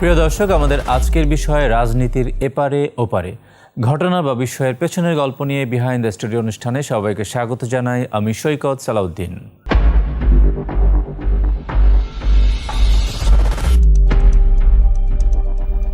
প্রিয় দর্শক, আমাদের আজকের বিষয় রাজনীতির এপারে ওপারে। ঘটনা বা বিষয়ের পেছনের গল্প নিয়ে বিহাইন্ড দ্য স্টুডিও অনুষ্ঠানে সবাইকে স্বাগত জানাই আমি সৈকত সালাউদ্দিন।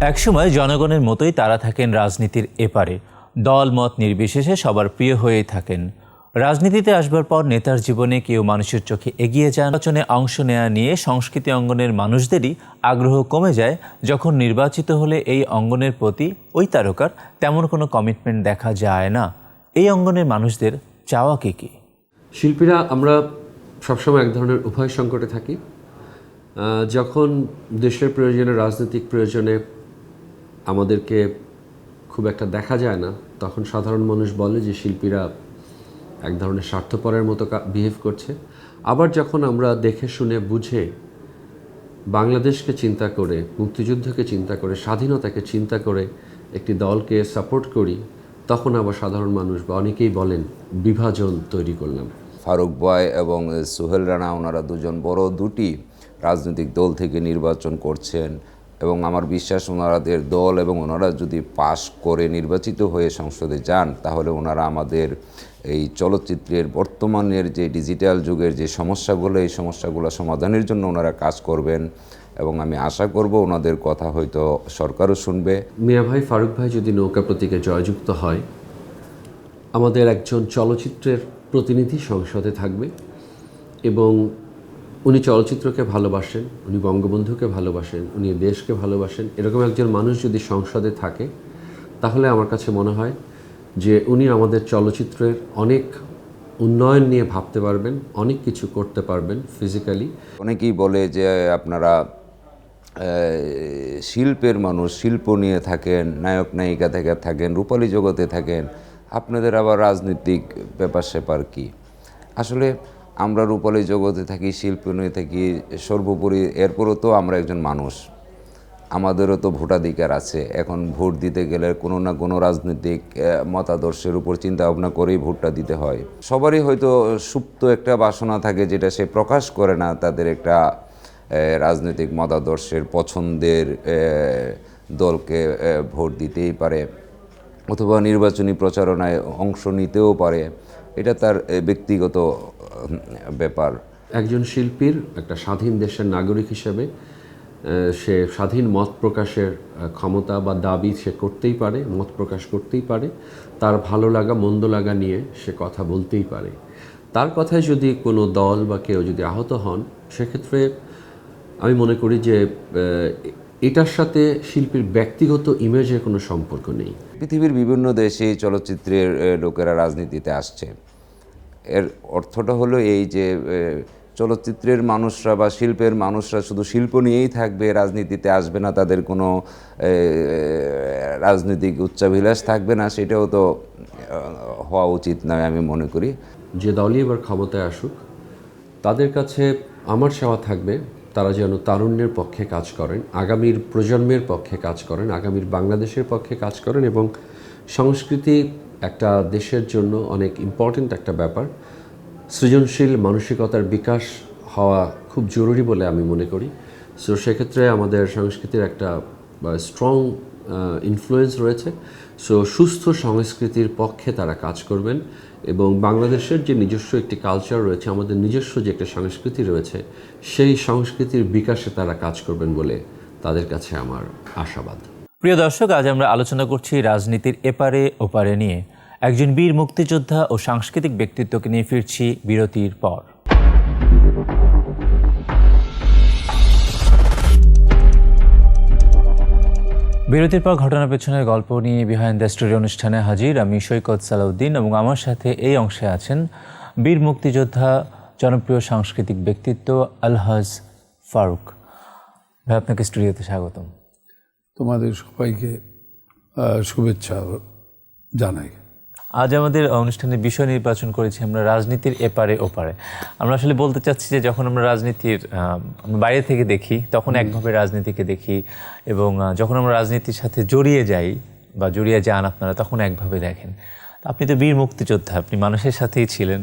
একসময় জনগণের মতোই তারা থাকেন রাজনীতির এপারে। দল মত নির্বিশেষে সবার প্রিয় হয়েই থাকেন। রাজনীতিতে আসবার পর নেতার জীবনে কেউ মানুষের চোখে এগিয়ে যান। নির্বাচনে অংশ নেওয়া নিয়ে সংস্কৃতি অঙ্গনের মানুষদেরই আগ্রহ কমে যায়। যখন নির্বাচিত হলে এই অঙ্গনের প্রতি ওই তারকার তেমন কোনো কমিটমেন্ট দেখা যায় না। এই অঙ্গনের মানুষদের চাওয়া কি কী? শিল্পীরা, আমরা সবসময় এক ধরনের উভয় সংকটে থাকি। যখন দেশের প্রয়োজনে, রাজনৈতিক প্রয়োজনে আমাদেরকে খুব একটা দেখা যায় না, তখন সাধারণ মানুষ বলে যে শিল্পীরা এক ধরনের স্বার্থপরের মতো বিহেভ করছে। আবার যখন আমরা দেখে শুনে বুঝে বাংলাদেশকে চিন্তা করে, মুক্তিযুদ্ধকে চিন্তা করে, স্বাধীনতাকে চিন্তা করে একটি দলকে সাপোর্ট করি, তখন আবার সাধারণ মানুষ বা অনেকেই বলেন, বিভাজন তৈরি করলাম। ফারুক বয় এবং সোহেল রানা, ওনারা দুজন বড় দুটি রাজনৈতিক দল থেকে নির্বাচন করছেন এবং আমার বিশ্বাস ওনারাদের দল এবং ওনারা যদি পাশ করে নির্বাচিত হয়ে সংসদে যান, তাহলে ওনারা আমাদের এই চলচ্চিত্রের বর্তমানের যে ডিজিটাল যুগের যে সমস্যাগুলো, এই সমস্যাগুলো সমাধানের জন্য ওনারা কাজ করবেন এবং আমি আশা করব ওনাদের কথা হয়তো সরকারও শুনবে। মিয়া ভাই, ফারুক ভাই যদি নৌকা প্রতীকে জয়যুক্ত হয়, আমাদের একজন চলচ্চিত্রের প্রতিনিধি সংসদে থাকবে এবং উনি চলচ্চিত্রকে ভালোবাসেন, উনি বঙ্গবন্ধুকে ভালোবাসেন, উনি দেশকে ভালোবাসেন। এরকম একজন মানুষ যদি সংসদে থাকে, তাহলে আমার কাছে মনে হয় যে উনি আমাদের চলচ্চিত্রের অনেক উন্নয়ন নিয়ে ভাবতে পারবেন, অনেক কিছু করতে পারবেন ফিজিক্যালি অনেকেই বলে যে আপনারা শিল্পের মানুষ, শিল্প নিয়ে থাকেন, নায়ক নায়িকা থেকে থাকেন, রূপালী জগতে থাকেন, আপনাদের আবার রাজনৈতিক ব্যাপার স্যাপার কী? আসলে আমরা রূপালী জগতে থাকি, শিল্প নিয়ে থাকি, সর্বোপরি এরপরও তো আমরা একজন মানুষ। আমাদেরও তো ভোটাধিকার আছে। এখন ভোট দিতে গেলে কোনো না কোনো রাজনৈতিক মতাদর্শের উপর চিন্তা ভাবনা করেই ভোটটা দিতে হয়। সবারই হয়তো সুপ্ত একটা বাসনা থাকে যেটা সে প্রকাশ করে না, তাদের একটা রাজনৈতিক মতাদর্শের পছন্দের দলকে ভোট দিতেই পারে অথবা নির্বাচনী প্রচারণায় অংশ নিতেও পারে। এটা তার ব্যক্তিগত ব্যাপার। একজন শিল্পীর, একটা স্বাধীন দেশের নাগরিক হিসেবে সে স্বাধীন মত প্রকাশের ক্ষমতা বা দাবি সে করতেই পারে, মত প্রকাশ করতেই পারে। তার ভালো লাগা, মন্দ লাগা নিয়ে সে কথা বলতেই পারে। তার কথায় যদি কোনো দল বা কেউ যদি আহত হন, সেক্ষেত্রে আমি মনে করি যে এটার সাথে শিল্পীর ব্যক্তিগত ইমেজের কোনো সম্পর্ক নেই। পৃথিবীর বিভিন্ন দেশে চলচ্চিত্রের লোকেরা রাজনীতিতে আসছে। এর অর্থটা হলো এই যে চলচ্চিত্রের মানুষরা বা শিল্পের মানুষরা শুধু শিল্প নিয়েই থাকবে, রাজনীতিতে আসবে না, তাদের কোনো রাজনৈতিক উচ্চাভিলাষ থাকবে না, সেটাও তো হওয়া উচিত নয় আমি মনে করি। যে দলই এবার ক্ষমতায় আসুক, তাদের কাছে আমার সেবা থাকবে, তারা যেন তারুণ্যের পক্ষে কাজ করেন, আগামীর প্রজন্মের পক্ষে কাজ করেন, আগামীর বাংলাদেশের পক্ষে কাজ করেন এবং সংস্কৃতি একটা দেশের জন্য অনেক ইম্পর্ট্যান্ট একটা ব্যাপার। সৃজনশীল মানসিকতার বিকাশ হওয়া খুব জরুরি বলে আমি মনে করি। সো সেক্ষেত্রে আমাদের সংস্কৃতির একটা স্ট্রং ইনফ্লুয়েন্স রয়েছে। সো সুস্থ সংস্কৃতির পক্ষে তারা কাজ করবেন এবং বাংলাদেশের যে নিজস্ব একটি কালচার রয়েছে, আমাদের নিজস্ব যে একটা সংস্কৃতি রয়েছে, সেই সংস্কৃতির বিকাশে তারা কাজ করবেন বলে তাদের কাছে আমার আশাবাদ। প্রিয় দর্শক, আজ আমরা আলোচনা করছি রাজনীতির এপারে ওপারে নিয়ে। একজন বীর মুক্তিযোদ্ধা ও সাংস্কৃতিক ব্যক্তিত্বকে নিয়ে ফিরছি বিরতির পর। বিরতির পর ঘটনার পেছনের গল্প নিয়ে বিহাইন্ড দ্য স্টোরি অনুষ্ঠানে হাজির আমি সৈকত সালাউদ্দিন এবং আমার সাথে এই অংশে আছেন বীর মুক্তিযোদ্ধা, জনপ্রিয় সাংস্কৃতিক ব্যক্তিত্ব আলহাজ ফারুক। ভাই, আপনাকে স্টুডিওতে স্বাগতম। তোমাদের সবাইকে শুভেচ্ছা জানাই। আজ আমাদের অনুষ্ঠানে বিষয় নির্বাচন করেছি আমরা রাজনীতির এপারে ওপারে। আমরা আসলে বলতে চাচ্ছি যে যখন আমরা রাজনীতির বাইরে থেকে দেখি তখন একভাবে রাজনীতিকে দেখি এবং যখন আমরা রাজনীতির সাথে জড়িয়ে যাই বা জড়িয়ে যান আপনারা তখন একভাবে দেখেন। আপনি তো বীর মুক্তিযোদ্ধা আপনি মানুষের সাথেই ছিলেন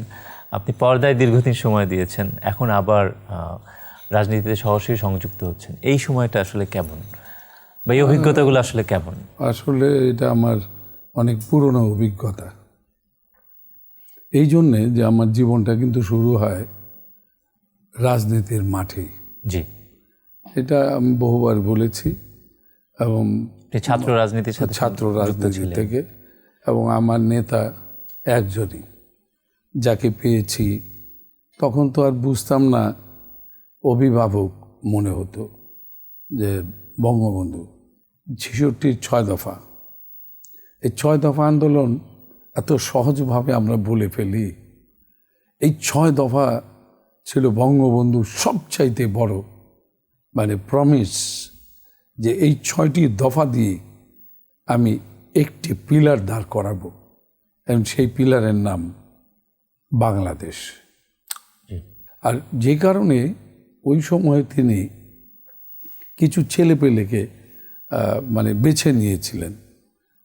আপনি পর্দায় দীর্ঘদিন সময় দিয়েছেন এখন আবার রাজনীতিতে সরাসরি সংযুক্ত হচ্ছেন। এই সময়টা আসলে কেমন? বা এই অভিজ্ঞতাগুলো আসলে কেমন? আসলে এটা আমার অনেক পুরনো অভিজ্ঞতা। এই জন্যে যে আমার জীবনটা কিন্তু শুরু হয় রাজনীতির মাঠেই জি। এটা আমি বহুবার বলেছি এবং ছাত্র রাজনীতির সাথে ছাত্র রাজনীতি থেকে এবং আমার নেতা একজনই যাকে পেয়েছি তখন তো আর বুঝতাম না অভিভাবক মনে হতো যে বঙ্গবন্ধু। ছেষট্টির ছয় দফা। এই ছয় দফা আন্দোলন এত সহজভাবে আমরা বলে ফেলি এই ছয় দফা ছিল বঙ্গবন্ধুর সবচাইতে বড়। মানে প্রমিস যে এই ছয়টি দফা দিয়ে আমি একটি পিলার দাঁড় করাবো। এবং সেই পিলারের নাম বাংলাদেশ। আর যে কারণে ওই সময়ে তিনি কিছু ছেলেপেলেকে মানে বেছে নিয়েছিলেন।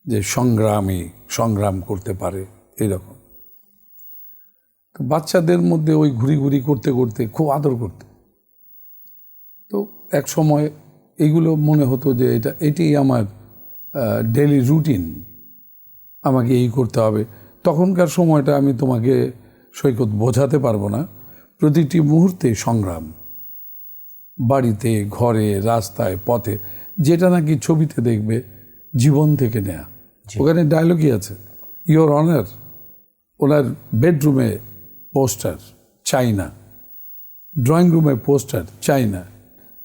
যে সংগ্রামী, সংগ্রাম করতে পারে এরকম তো বাচ্চাদের মধ্যে ওই ঘুরি ঘুরি করতে করতে খুব আদর করত। তো এক সময় এগুলো মনে হতো যে এটা, এটাই আমার ডেলি রুটিন আমাকে এই করতে হবে। তখনকার সময়টা আমি তোমাকে সৈকত বোঝাতে পারব না। প্রতিটি মুহূর্তে সংগ্রাম। বাড়িতে, ঘরে, রাস্তায়, পথে, যেটা নাকি ছবিতে দেখবে, জীবন থেকে নেয়া। ওখানে ডায়লগই আছে। ইওর অনার ওনার বেডরুমে পোস্টার চাই না ড্রয়িং রুমে পোস্টার চাই না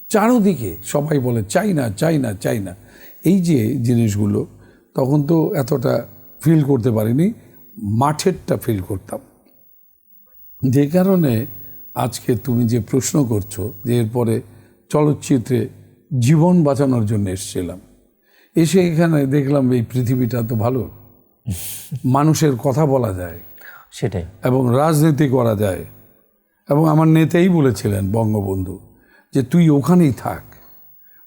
চারোদিকে সবাই বলে চাই না চাই না চাই না এই যে জিনিসগুলো, তখন তো এতটা ফিল করতে পারিনি, মাঠেরটা ফিল করতাম। যে কারণে আজকে তুমি যে প্রশ্ন করছ, যে এরপরে চলচ্চিত্রে জীবন বাঁচানোর জন্য এসেছিলাম। এসে এখানে দেখলাম এই পৃথিবীটা তো ভালো। মানুষের কথা বলা যায়। সেটাই। এবং রাজনীতি করা যায়। এবং আমার নেতাই বলেছিলেন বঙ্গবন্ধু যে তুই ওখানেই থাক।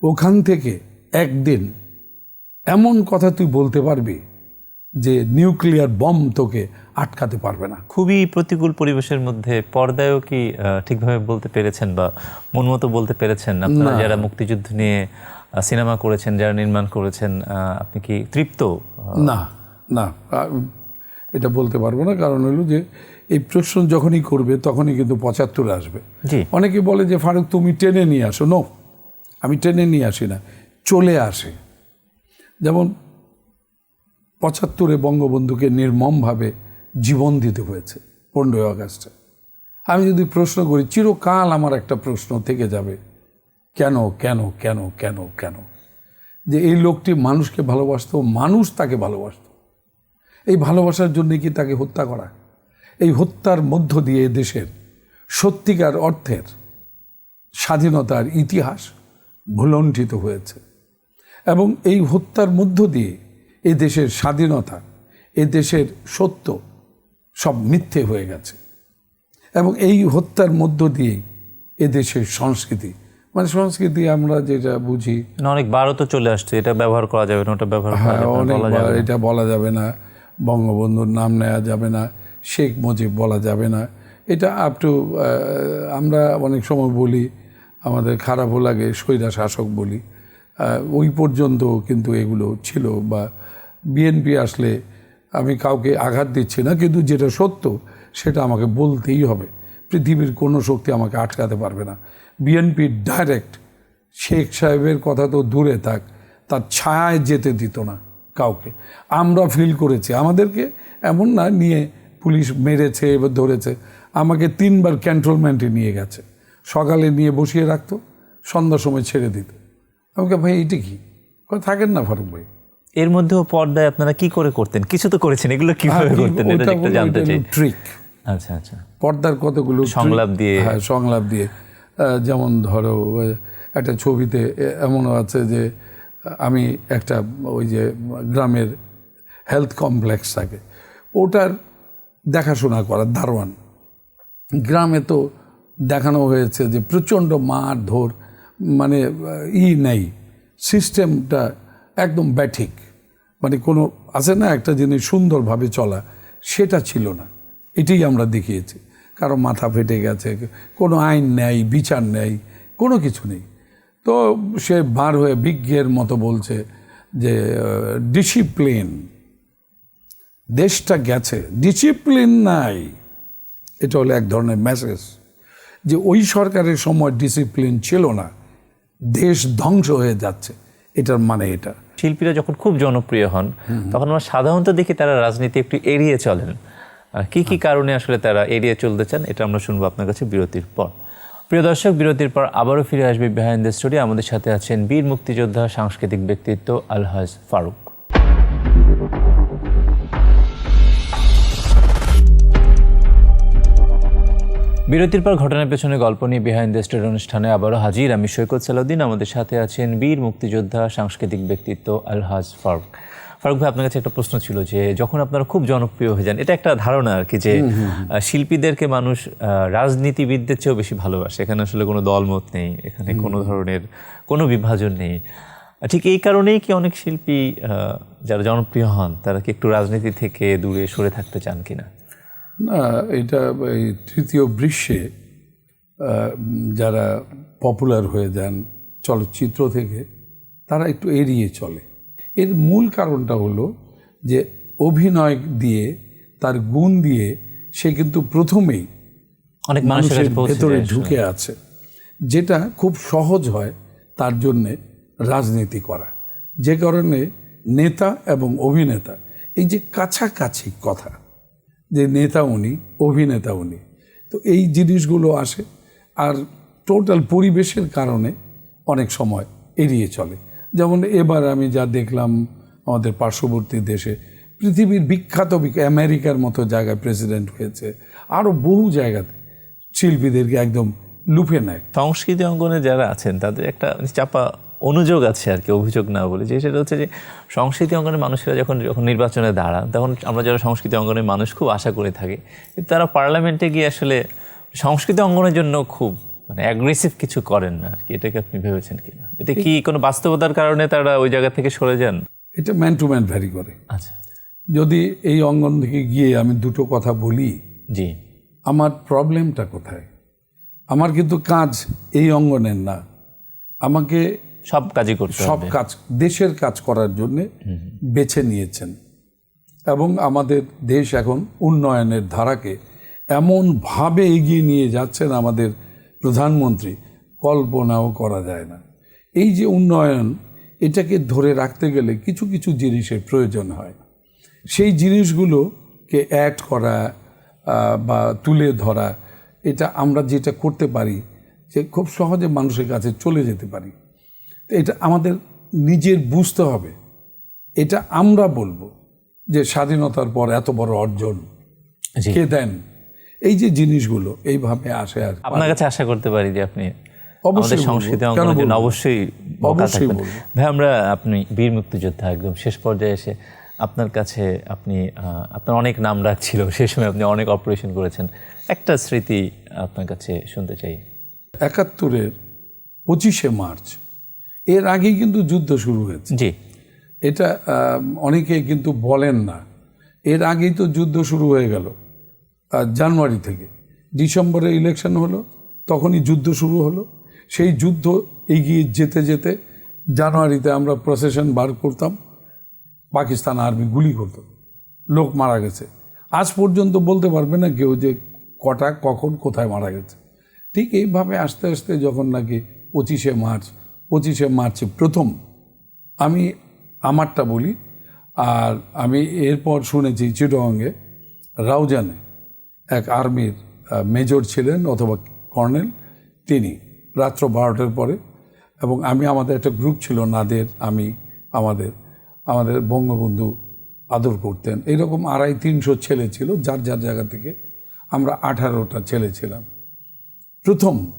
ওখান থেকে একদিন এমন কথা তুই বলতে পারবি যে নিউক্লিয়ার বম তোকে আটকাতে পারবে না। খুবই প্রতিকূল পরিবেশের মধ্যে পর্দায়ও কি ঠিকভাবে বলতে পেরেছেন বা মন মতো বলতে পেরেছেন আপনারা যারা মুক্তিযুদ্ধ নিয়ে সিনেমা করেছেন যারা নির্মাণ করেছেন আপনি কি তৃপ্ত? না না এটা বলতে পারব না। কারণ হলো যে এই প্রশ্ন যখনই করবে তখনই কিন্তু পঁচাত্তর আসবে। অনেকে বলে যে ফারুক তুমি টেনে নিয়ে আসো। নো আমি টেনে নিয়ে আসি না চলে আসে। যেমন পঁচাত্তরে বঙ্গবন্ধুকে নির্মমভাবে জীবন দিতে হয়েছে পনেরোই আগস্টে। আমি যদি প্রশ্ন করি চিরকাল আমার একটা প্রশ্ন থেকে যাবে কেন কেন কেন কেন কেন? যে এই লোকটি মানুষকে ভালোবাসতো, মানুষ তাকে ভালোবাসতো। এই ভালোবাসার জন্য কি তাকে হত্যা করা? এই হত্যার মধ্য দিয়ে দেশের সত্যিকার অর্থের স্বাধীনতার ইতিহাস ভুলণ্ঠিত হয়েছে এবং এই হত্যার মধ্য দিয়ে এ দেশের স্বাধীনতা, এ দেশের সত্য সব মিথ্যে হয়ে গেছে এবং এই হত্যার মধ্য দিয়েই এ দেশের সংস্কৃতি মানে সংস্কৃতি আমরা যেটা বুঝি। অনেক বারও তো চলে আসছে এটা ব্যবহার করা যাবে না ওটা ব্যবহার করা হ্যাঁ যাবে এটা বলা যাবে না বঙ্গবন্ধুর নাম নেওয়া যাবে না শেখ মুজিব বলা যাবে না। এটা আপ টু আমরা অনেক সময় বলি আমাদের খারাপও লাগে স্বৈরা শাসক বলি ওই পর্যন্ত কিন্তু এগুলো ছিল বা বিএনপি আসলে আমি কাউকে আঘাত দিচ্ছি না কিন্তু যেটা সত্য সেটা আমাকে বলতেই হবে। পৃথিবীর কোনো শক্তি আমাকে আটকাতে পারবে না। বিএনপি ডাইরেক্ট শেখ সাহেবের কথা তো দূরে থাক তার ছায়ায় যেতে দিত না কাউকে। আমরা ফিল করেছি। আমাদেরকে এমন না নিয়ে পুলিশ মেরেছে এবার ধরেছে। আমাকে তিনবার ক্যান্টনমেন্টে নিয়ে গেছে। সকালে নিয়ে বসিয়ে রাখতো সন্ধ্যার সময় ছেড়ে দিত। আমাকে ভাই এইটা কি? থাকেন না ফারুক ভাই। এর মধ্যেও পর্দায় আপনারা কি করে করতেন? কিছু তো করেছেন এগুলো কীভাবে করতেন? এটা একটু জানতে চাই। ট্রিক আচ্ছা আচ্ছা। পর্দার কতগুলো সংলাপ দিয়ে। হ্যাঁ সংলাপ দিয়ে। যেমন ধরো একটা ছবিতে এমনও আছে যে, আমি একটা ওই যে গ্রামের হেলথ কমপ্লেক্স থাকে, ওটার দেখাশোনা করার দারোয়ান গ্রামে তো দেখানো হয়েছে যে প্রচণ্ড মার ধর মানে ই নেই সিস্টেমটা একদম ব্যাঠিক। মানে কোনো, আছে না একটা জিনিস সুন্দরভাবে চলা, সেটা ছিল না, এটাই আমরা দেখিয়েছি। কারও মাথা ফেটে গেছে কোনো আইন নেই বিচার নেই কোনো কিছু নেই। তো সে বার হয়ে বিজ্ঞের মতো বলছে যে ডিসিপ্লিন দেশটা গেছে ডিসিপ্লিন নাই। এটা হলো এক ধরনের মেসেজ যে ওই সরকারের সময় ডিসিপ্লিন ছিল না দেশ ধ্বংস হয়ে যাচ্ছে এটার মানে এটা। শিল্পীরা যখন খুব জনপ্রিয় হন তখন আমরা সাধারণত দেখি তারা রাজনীতি একটু এড়িয়ে চলেন। কি কি কারণে আসলে তারা এড়িয়ে চলতে চান, এটা আমরা শুনব আপনার কাছে বিরতির পর। প্রিয় দর্শক, বিরতির পর আবারও ফিরে আসবে বিহাইন্ড দ্য স্টোরি আমাদের সাথে আছেন বীর মুক্তিযোদ্ধা, সাংস্কৃতিক ব্যক্তিত্ব আলহাজ ফারুক। বিরতির পর ঘটনার পেছনে গল্প নিয়ে বিহাইন্ড দ্য স্টোরি অনুষ্ঠানে আবারও হাজির আমি সৈকত সালাউদ্দিন। আমাদের সাথে আছেন বীর মুক্তিযোদ্ধা, সাংস্কৃতিক ব্যক্তিত্ব আলহাজ ফারুক। ফারুক ভাই আপনার কাছে একটা প্রশ্ন ছিল যে যখন আপনারা খুব জনপ্রিয় হয়ে যান এটা একটা ধারণা আর কি যে শিল্পীদেরকে মানুষ রাজনীতিবিদদের চেয়েও বেশি ভালোবাসে। এখানে আসলে কোনো দলমত নেই এখানে কোনো ধরনের কোনো বিভাজন নেই। ঠিক এই কারণেই কি অনেক শিল্পী যারা জনপ্রিয় হন তারা কি একটু রাজনীতি থেকে দূরে সরে থাকতে চান কিনা? না এটা এই তৃতীয় আহ, যারা পপুলার হয়ে যান চলচ্চিত্র থেকে তারা একটু এড়িয়ে চলে। এর মূল কারণটা হলো যে অভিনয় দিয়ে তার গুণ দিয়ে সে কিন্তু প্রথমেই অনেক মানুষের ভেতরে ঢুকে আছে। যেটা খুব সহজ হয় তার জন্যে রাজনীতি করা। যে কারণে নেতা এবং অভিনেতা এই যে কাছাকাছি কথা যে নেতা উনি অভিনেতা উনি তো এই জিনিসগুলো আসে। আর টোটাল পরিবেশের কারণে অনেক সময় এড়িয়ে চলে। যেমন এবার আমি যা দেখলাম আমাদের পার্শ্ববর্তী দেশে, পৃথিবীর বিখ্যাত বিখ- আমেরিকার মতো জায়গায় প্রেসিডেন্ট হয়েছে আরও বহু জায়গাতে শিল্পীদেরকে একদম লুফে নেয়। সংস্কৃতি অঙ্গনে যারা আছেন, তাদের একটা চাপা অনুযোগ আছে আর কি, অভিযোগ না বলে, যে সেটা হচ্ছে যে সংস্কৃতি অঙ্গনের মানুষেরা যখন যখন নির্বাচনে দাঁড়ান, তখন আমরা যারা সংস্কৃতি অঙ্গনের মানুষ খুব আশা করে থাকি তারা পার্লামেন্টে গিয়ে আসলে সংস্কৃতি অঙ্গনের জন্য খুব মানে অ্যাগ্রেসিভ কিছু করেন না আর কি এটাকে আপনি ভেবেছেন কিনা? এটা কি কোনো বাস্তবতার কারণে তারা ওই জায়গা থেকে সরে যান? এটা ম্যান টু ম্যান ভ্যারি করে। আচ্ছা। যদি এই অঙ্গন থেকে গিয়ে আমি দুটো কথা বলি জি। আমার প্রবলেমটা কোথায়? আমার কিন্তু কাজ এই অঙ্গনের না। আমাকে সব কাজই করতে সব কাজ দেশের কাজ করার জন্য বেছে নিয়েছেন। এবং আমাদের দেশ এখন উন্নয়নের ধারাকে এমনভাবে এগিয়ে নিয়ে যাচ্ছেন আমাদের প্রধানমন্ত্রী কল্পনাও করা যায় না। এই যে উন্নয়ন এটাকে ধরে রাখতে গেলে কিছু কিছু জিনিসের প্রয়োজন হয়। সেই জিনিসগুলোকে অ্যাড করা বা তুলে ধরা এটা আমরা যেটা করতে পারি যে খুব সহজে মানুষের কাছে চলে যেতে পারি। তো এটা আমাদের নিজের বুঝতে হবে। এটা আমরা বলব যে স্বাধীনতার পর এত বড় অর্জন। কে দেন? এই যে জিনিসগুলো এইভাবে আসে আর আপনার কাছে আশা করতে পারি যে আপনি অবশ্যই আমাদের সংস্কৃতি কেন অঙ্গনের জন্য অবশ্যই অবশ্যই ভাই আমরা আপনি বীর মুক্তিযোদ্ধা একদম শেষ পর্যায়ে এসে আপনার কাছে আপনি আপনার অনেক নাম ডাক ছিল সেই সময় আপনি অনেক অপারেশন করেছেন। একটা স্মৃতি আপনার কাছে শুনতে চাই। একাত্তরের পঁচিশে মার্চ এর আগেই কিন্তু যুদ্ধ শুরু হয়েছে। জি। এটা অনেকে কিন্তু বলেন না। এর আগেই তো যুদ্ধ শুরু হয়ে গেল। জানুয়ারি থেকে। ডিসেম্বরে ইলেকশন হলো, তখনই যুদ্ধ শুরু হলো। সেই যুদ্ধ এগিয়ে যেতে যেতে জানুয়ারিতে আমরা প্রসেশন বার করতাম। পাকিস্তান আর্মি গুলি করতো। লোক মারা গেছে। আজ পর্যন্ত বলতে পারবে না কেউ যে কটা, কখন, কোথায় মারা গেছে। ঠিক এইভাবে আস্তে আস্তে যখন নাকি পঁচিশে মার্চ, পঁচিশে মার্চে প্রথম আমি আমারটা বলি, আর আমি এরপর শুনেছি চিটগঙ্গে রাউজানে। এক আর্মির মেজর ছিলেন অথবা কর্নেল, তিনি রাত্র বারোটার পরে। এবং আমি, আমাদের একটা গ্রুপ ছিল নাদের, আমি, আমাদের আমাদের বঙ্গবন্ধু আদর করতেন। এরকম আড়াই তিনশো ছেলে ছিল, যার যার জায়গা থেকে আমরা আঠারোটা ছেলে ছিলাম। প্রথম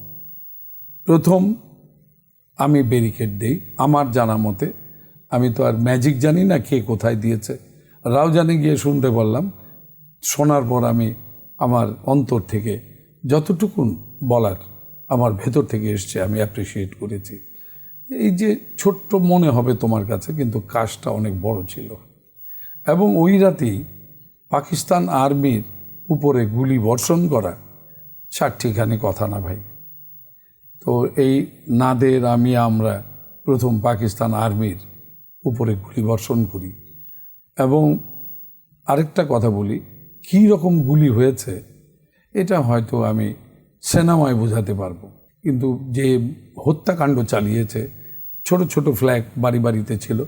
প্রথম আমি ব্যারিকেড দিই, আমার জানা মতে। আমি তো আর ম্যাজিক জানি না কে কোথায় দিয়েছে। রাও জানে গিয়ে শুনতে পারলাম। শোনার পর আমি আমার অন্তর থেকে যতটুকুন বলার আমার ভেতর থেকে এসছে, আমি অ্যাপ্রিসিয়েট করেছি। এই যে ছোট্ট মনে হবে তোমার কাছে, কিন্তু কাজটা অনেক বড় ছিল। এবং ওই রাতেই পাকিস্তান আর্মির উপরে গুলি বর্ষণ করা চারটিখানি কথা না ভাই। তো তো এই নাদের আমি, আমরা প্রথম পাকিস্তান আর্মির উপরে গুলি বর্ষণ করি। এবং আরেকটা কথা বলি কী রকম গুলি হয়েছে, এটা হয়তো আমি সেনাময় বোঝাতে পারব। কিন্তু যে হত্যাকাণ্ড চালিয়েছে, ছোট ছোট ফ্ল্যাগ বাড়ি বাড়িতে ছিল,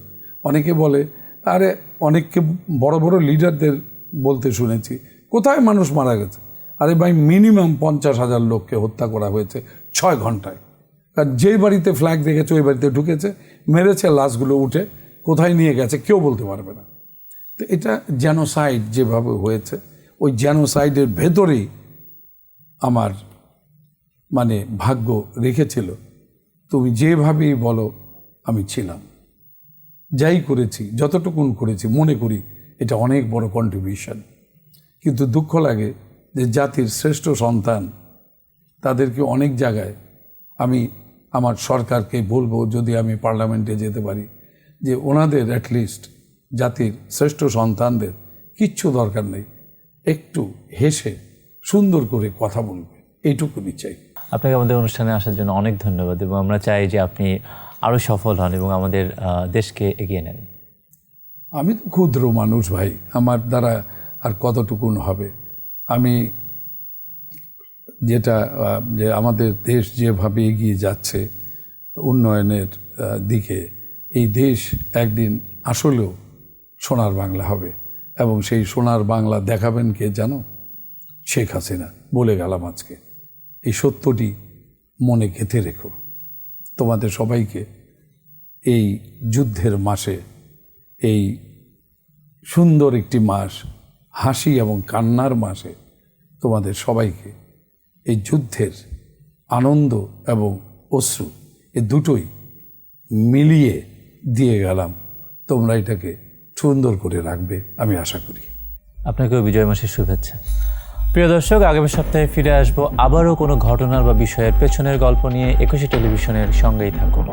অনেকে বলে, আরে, অনেককে বড় বড় লিডারদের বলতে শুনেছি, কোথায় মানুষ মারা গেছে? আরে ভাই মিনিমাম পঞ্চাশ হাজার লোককে হত্যা করা হয়েছে ছয় ঘন্টায় কারণ যেই বাড়িতে ফ্ল্যাগ দেখেছে, ওই বাড়িতে ঢুকেছে, মেরেছে, লাশগুলো উঠে কোথায় নিয়ে গেছে, কেউ বলতে পারবে না। তো এটা জেনোসাইড যেভাবে হয়েছে ওই জেনোসাইডের ভেতরেই আমার মানে ভাগ্য রেখেছিল। তুমি যেভাবেই বলো, আমি ছিলাম। যাই করেছি, যতটুকুন করেছি, মনে করি এটা অনেক বড় কন্ট্রিবিউশন কিন্তু দুঃখ লাগে যে জাতির শ্রেষ্ঠ সন্তান তাদেরকে অনেক জায়গায় আমি আমার সরকারকে বলব, যদি আমি পার্লামেন্টে যেতে পারি, যে ওনাদের অ্যাটলিস্ট জাতির শ্রেষ্ঠ সন্তানদের কিচ্ছু দরকার নেই। একটু হেসে সুন্দর করে কথা বলবে। এইটুকুনি চাই। আপনাকে আমাদের অনুষ্ঠানে আসার জন্য অনেক ধন্যবাদ এবং আমরা চাই যে আপনি আরও সফল হন এবং আমাদের দেশকে এগিয়ে নেন। আমি তো ক্ষুদ্র মানুষ ভাই আমার দ্বারা আর কতটুকুন হবে? আমি যেটা যে আমাদের দেশ যেভাবে এগিয়ে যাচ্ছে উন্নয়নের দিকে এই দেশ একদিন আসলেও সোনার বাংলা হবে। এবং সেই সোনার বাংলা দেখাবেন কে জানো? শেখ হাসিনা। বলে গেলাম আজকে। এই সত্যটি মনে গেঁথে রেখো। তোমাদের সবাইকে এই যুদ্ধের মাসে, এই সুন্দর একটি মাস, হাসি এবং কান্নার মাসে তোমাদের সবাইকে এই যুদ্ধের আনন্দ এবং অশ্রু এ দুটোই মিলিয়ে দিয়ে গেলাম। তোমরা এটাকে সুন্দর করে রাখবে, আমি আশা করি। আপনাকেও বিজয় মাসের শুভেচ্ছা। প্রিয় দর্শক, আগামী সপ্তাহে ফিরে আসব আবারও কোনো ঘটনার বা বিষয়ের পেছনের গল্প নিয়ে একুশে টেলিভিশনের সঙ্গেই থাকুন।